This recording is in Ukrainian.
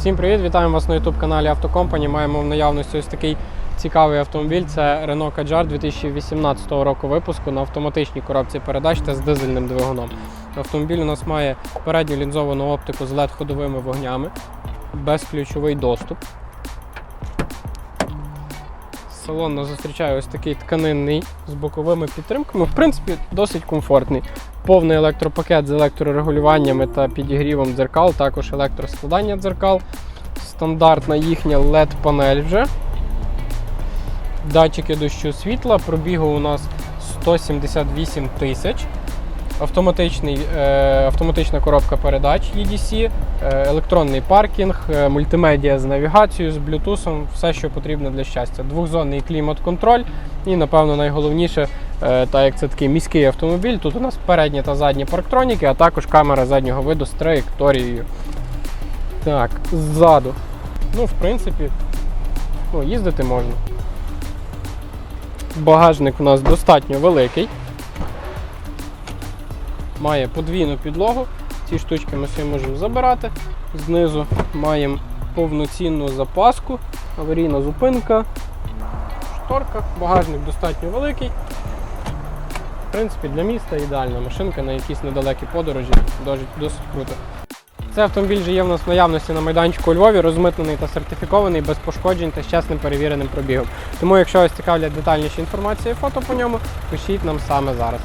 Всім привіт! Вітаємо вас на youtube каналі Автокомпані. Маємо в наявності ось такий цікавий автомобіль. Це Renault Kadjar 2018 року випуску на автоматичній коробці передач та з дизельним двигуном. Автомобіль у нас має передню лінзовану оптику з LED-ходовими вогнями, безключовий доступ. Салон нас зустрічає ось такий тканинний з боковими підтримками. В принципі, досить комфортний. Повний електропакет з електрорегулюваннями та підігрівом дзеркал, також електроскладання дзеркал. Стандартна їхня LED-панель вже. Датчики дощу світла. Пробігу у нас 178 тисяч. Автоматичний, е, автоматична коробка передач EDC, е, електронний паркінг, е, мультимедіа з навігацією, з блютусом, все, що потрібно для щастя. Двохзонний клімат-контроль і, напевно, найголовніше, так як це такий міський автомобіль, тут у нас передні та задні парктроніки, а також камера заднього виду з траєкторією. Так, ззаду. Ну, в принципі, ну, їздити можна. Багажник у нас достатньо великий має подвійну підлогу. Ці штучки ми собі можемо забирати. Знизу маємо повноцінну запаску, аварійна зупинка, шторка, багажник достатньо великий. В принципі, для міста ідеальна машинка на якісь недалекі подорожі, досить, круто. Цей автомобіль вже є в нас в наявності на майданчику у Львові, розмитнений та сертифікований, без пошкоджень та з чесним перевіреним пробігом. Тому, якщо вас цікавлять детальніші інформації і фото по ньому, пишіть нам саме зараз.